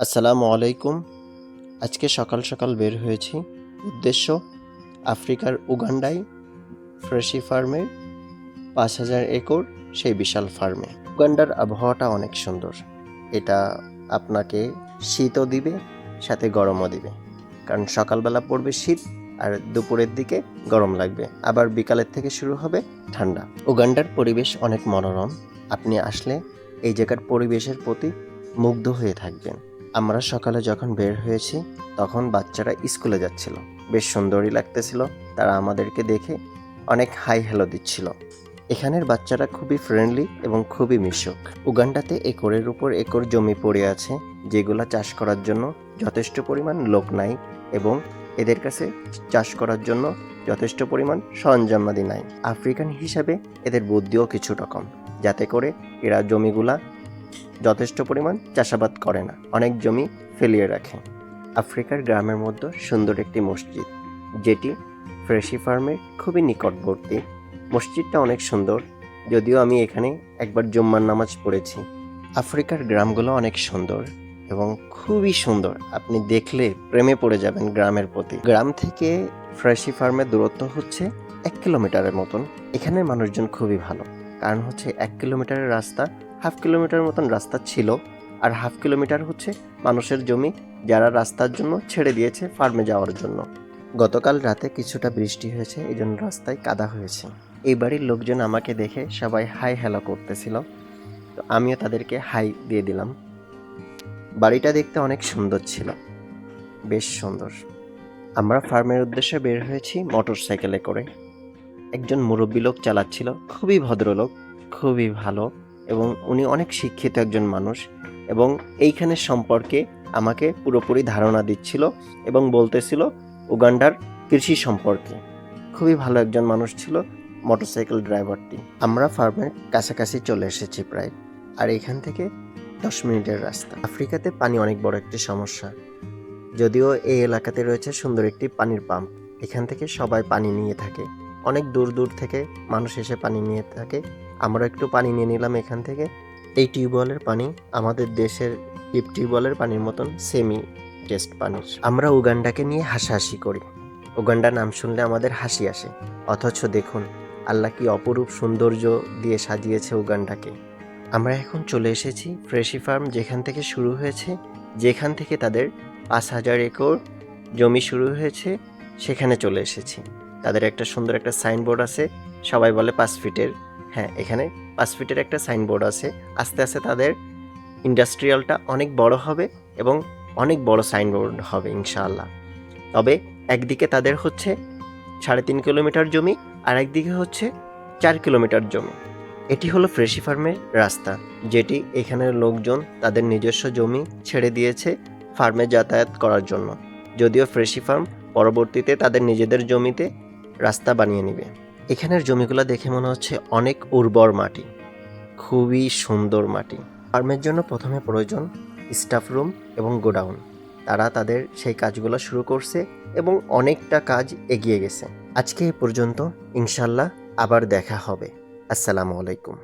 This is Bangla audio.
আসসালামু আলাইকুম। আজকে সকাল সকাল বের হয়েছি। উদ্দেশ্য, আফ্রিকার উগান্ডায় ফ্রেশি ফার্মের পাঁচ হাজার একর সেই বিশাল ফার্মে। উগান্ডার আবহাওয়াটা অনেক সুন্দর। এটা আপনাকে শীতও দিবে, সাথে গরমও দিবে। কারণ সকালবেলা পড়বে শীত আর দুপুরের দিকে গরম লাগবে। আবার বিকালের থেকে শুরু হবে ঠান্ডা। উগান্ডার পরিবেশ অনেক মনোরম। আপনি আসলে এই জায়গার পরিবেশের প্রতি মুগ্ধ হয়ে থাকবেন। আমরা সকালে যখন বের হয়েছি, তখন বাচ্চারা স্কুলে যাচ্ছিল। বেশ সুন্দরই লাগতেছিল। তারা আমাদেরকে দেখে অনেক হাই হ্যালো দিচ্ছিল। এখানের বাচ্চারা খুবই ফ্রেন্ডলি এবং খুবই মিশক। উগান্ডাতে একরের উপর একর জমি পড়ে আছে, যেগুলা চাষ করার জন্য যথেষ্ট পরিমাণ লোক নাই এবং এদের কাছে চাষ করার জন্য যথেষ্ট পরিমাণ সরঞ্জামাদি নাই। আফ্রিকান হিসাবে এদের বুদ্ধিও কিছুটা কম। যাতে করে এরা জমিগুলা যথেষ্ট পরিমাণ চাষাবাদ করে না। অনেক জমি ফেলিয়ে রাখে। আফ্রিকার গ্রামের মধ্যে সুন্দর একটি মসজিদ, যেটি ফ্রেশি ফার্মের খুবই নিকটবর্তী। মসজিদটা অনেক সুন্দর, যদিও আমি এখানে একবার জুম্মার নামাজ পড়েছি। আফ্রিকার গ্রামগুলো অনেক সুন্দর এবং খুবই সুন্দর। আপনি দেখলে প্রেমে পড়ে যাবেন গ্রামের প্রতি। গ্রাম থেকে ফ্রেশি ফার্মের দূরত্ব হচ্ছে এক কিলোমিটারের মতন। এখানের মানুষজন খুবই ভালো। কারণ হচ্ছে এক কিলোমিটারের রাস্তা হাফ কিলোমিটার মতন রাস্তা ছিল আর হাফ কিলোমিটার হচ্ছে মানুষের জমি যারা রাস্তার জন্য ছেড়ে দিয়েছে ফার্মে যাওয়ার জন্য। গতকাল রাতে কিছুটা বৃষ্টি হয়েছে এই জন্য রাস্তায় কাদা হয়েছে। এই বাড়ির লোকজন আমাকে দেখে সবাই হাই হ্যালো করতেছিল। তো আমিও তাদেরকে হাই দিয়ে দিলাম। বাড়িটা দেখতে অনেক সুন্দর ছিল। বেশ সুন্দর। আমরা ফার্মের উদ্দেশ্যে বের হয়েছি মোটর সাইকেলে করে। একজন মুরব্বী লোক চালাচ্ছিল, খুবই ভদ্রলোক, খুবই ভালো। এবং উনি অনেক শিক্ষিত একজন মানুষ এবং এইখানে সম্পর্কে আমাকে পুরোপুরি ধারণা দিচ্ছিল এবং বলতেছিল, উগান্ডার, কৃষি সম্পর্কে। খুবই ভালো একজন মানুষ ছিল, মোটরসাইকেল ড্রাইভারটি। আমরা ফার্মের কাছাকাছি চলে এসেছি প্রায়, আর এখান থেকে দশ মিনিটের রাস্তা। আফ্রিকাতে পানি অনেক বড় একটি সমস্যা। যদিও এই এলাকাতে রয়েছে সুন্দর একটি পানির পাম্প, এখান থেকে সবাই পানি নিয়ে থাকে। অনেক দূর দূর থেকে মানুষ এসে পানি নিয়ে থাকে। আমরা একটু পানি নিয়ে নিলাম এখান থেকে। এই টিউবওয়েলের পানি আমাদের দেশের ডিপ টিউবওয়েলের পানির মতন সেমি টেস্ট পানির। আমরা উগান্ডাকে নিয়ে হাসাহাসি করি। উগান্ডা নাম শুনলে আমাদের হাসি আসে। অথচ দেখুন, আল্লাহ কি অপরূপ সৌন্দর্য দিয়ে সাজিয়েছে উগান্ডাকে। আমরা এখন চলে এসেছি ফ্রেশি ফার্ম যেখান থেকে শুরু হয়েছে, যেখান থেকে তাদের পাঁচ হাজার একর জমি শুরু হয়েছে, সেখানে চলে এসেছি। তাদের একটা সুন্দর একটা সাইনবোর্ড আছে, সবাই বলে পাঁচ ফিটের হ্যাঁ এখানে পাঁচ ফিটের একটা সাইনবোর্ড আছে। আস্তে আস্তে তাদের ইন্ডাস্ট্রিয়ালটা অনেক বড় হবে এবং অনেক বড় সাইনবোর্ড হবে ইনশাআল্লাহ। তবে একদিকে তাদের হচ্ছে সাড়ে তিন কিলোমিটার জমি আর একদিকে হচ্ছে চার কিলোমিটার জমি। এটি হলো ফ্রেশি ফার্মের রাস্তা, যেটি এখানের লোকজন তাদের নিজস্ব জমি ছেড়ে দিয়েছে ফার্মে যাতায়াত করার জন্য। যদিও ফ্রেশি ফার্ম পরবর্তীতে তাদের নিজেদের জমিতে রাস্তা বানিয়ে নেবে। এখানের জমিগুলো দেখে মনে হচ্ছে অনেক উর্বর মাটি, খুবই সুন্দর মাটি। ফার্মের জন্য প্রথমে প্রয়োজন স্টাফ রুম এবং গোডাউন। তারা তাদের সেই কাজগুলো শুরু করছে এবং অনেকটা কাজ এগিয়ে গেছে। আজকে এ পর্যন্ত, ইনশাল্লাহ আবার দেখা হবে। আসসালামু আলাইকুম।